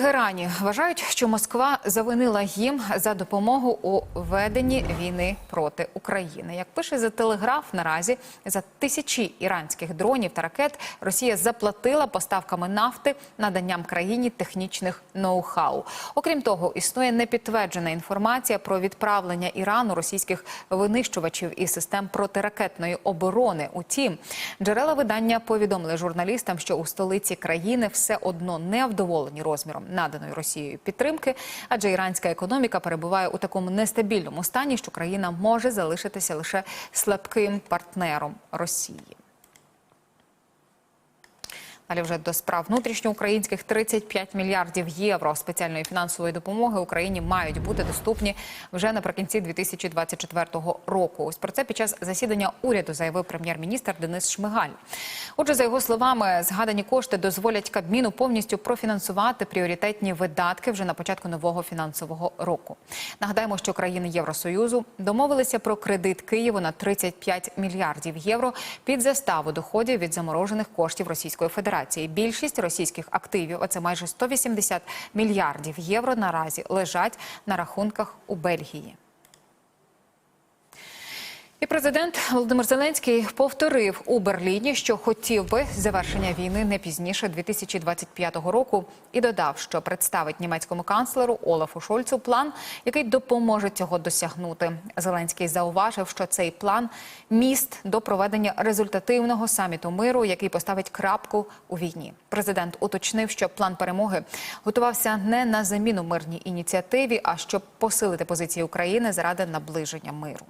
Тегерані вважають, що Москва завинила їм за допомогу у веденні війни проти України. Як пише за телеграф, наразі за тисячі іранських дронів та ракет Росія заплатила поставками нафти наданням країні технічних ноу-хау. Окрім того, існує непідтверджена інформація про відправлення Ірану російських винищувачів і систем протиракетної оборони. Утім, джерела видання повідомили журналістам, що у столиці країни все одно не вдоволені розміром наданої Росією підтримки, адже іранська економіка перебуває у такому нестабільному стані, що країна може залишитися лише слабким партнером Росії. Далі вже до справ внутрішньоукраїнських 35 мільярдів євро спеціальної фінансової допомоги Україні мають бути доступні вже наприкінці 2024 року. Ось про це під час засідання уряду заявив прем'єр-міністр Денис Шмигаль. Отже, за його словами, згадані кошти дозволять Кабміну повністю профінансувати пріоритетні видатки вже на початку нового фінансового року. Нагадаємо, що країни Євросоюзу домовилися про кредит Києву на 35 мільярдів євро під заставу доходів від заморожених коштів Російської Федерації. Більшість російських активів, а це майже 180 мільярдів євро, наразі лежать на рахунках у Бельгії. І президент Володимир Зеленський повторив у Берліні, що хотів би завершення війни не пізніше 2025 року, і додав, що представить німецькому канцлеру Олафу Шольцу план, який допоможе цього досягнути. Зеленський зауважив, що цей план міст до проведення результативного саміту миру, який поставить крапку у війні. Президент уточнив, що план перемоги готувався не на заміну мирній ініціативі, а щоб посилити позиції України заради наближення миру.